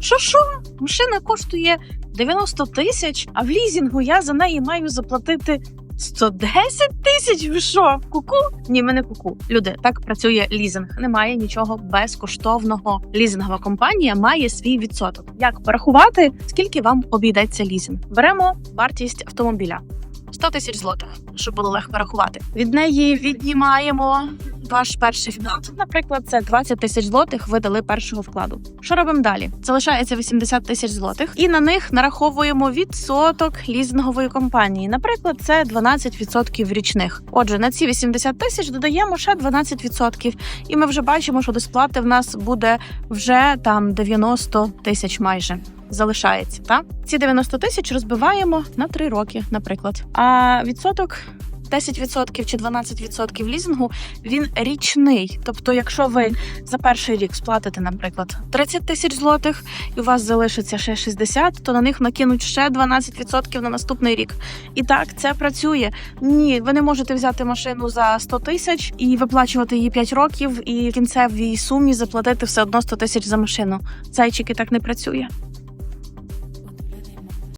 Що що? Машина коштує 90 тисяч, а в лізінгу я за неї маю заплатити 110 тисяч. Ви що? Куку? Ні, ми не куку. Люди, так працює лізинг. Немає нічого безкоштовного. Лізингова компанія має свій відсоток. Як порахувати, скільки вам обійдеться лізинг? Беремо вартість автомобіля. 100 тисяч злотих, щоб було легко рахувати. Від неї віднімаємо ваш перший вклад. Наприклад, це 20 тисяч злотих ви дали першого вкладу. Що робимо далі? Залишається 80 тисяч злотих, і на них нараховуємо відсоток лізингової компанії. Наприклад, це 12% річних. Отже, на ці 80 тисяч додаємо ще 12%. І ми вже бачимо, що до сплати в нас буде вже там 90 тисяч майже. Залишається, так? Ці 90 тисяч розбиваємо на 3 роки, наприклад. А відсоток 10% чи 12% лізингу він річний. Тобто, якщо ви за перший рік сплатите, наприклад, 30 тисяч злотих, і у вас залишиться ще 60, то на них накинуть ще 12% на наступний рік. І так це працює. Ні, ви не можете взяти машину за 100 тисяч і виплачувати її 5 років, і в кінцевій сумі заплатити все одно 100 тисяч за машину. Зайчики так не працює.